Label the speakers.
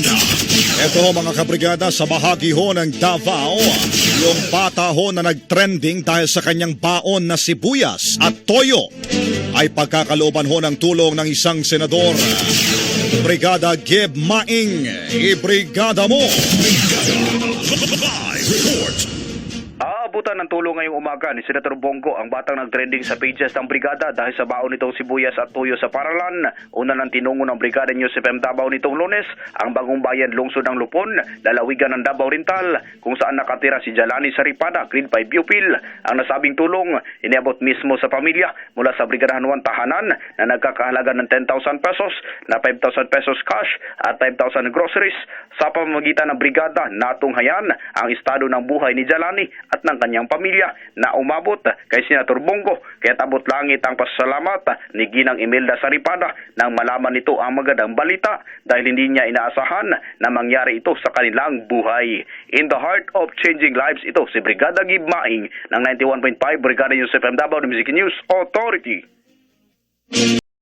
Speaker 1: balita.
Speaker 2: Ito mga kabrigada sa bahagi ho ng Davao, yung bata ho na nagtrending dahil sa kanyang baon na sibuyas at toyo ay pagkakalooban ho ng tulong ng isang senador. Brigada Gib Maing, ibrigada mo!
Speaker 1: Report.
Speaker 3: Aabutan ng tulong ngayong umaga ni Senator Bongo ang batang nagtrending sa pages ng brigada dahil sa baon nitong sibuyas at tuyo sa paralan. Una ng tinungo ng brigada News FM Davao nitong lunes, ang bagong bayan lungsod ng Lupon, lalawigan ng Davao Oriental, kung saan nakatira si Jalani Saripada, grade 5 pupil. Ang nasabing tulong, iniabot mismo sa pamilya mula sa Brigadahan 1 Tahanan na nagkakahalaga ng 10,000 pesos na 5,000 pesos cash at 5,000 groceries sa pamamagitan ng brigada natunghayan ang estado ng buhay ni Jalani at ng kanyang pamilya na umabot kay Senator Bongo kaya tabot langit ang pasalamat ni Ginang Imelda Saripada nang malaman nito ang magandang balita dahil hindi niya inaasahan na mangyari ito sa kanilang buhay. In the heart of changing lives ito si Brigada Gib Maing ng 91.5 Brigada News FM ng Music News Authority.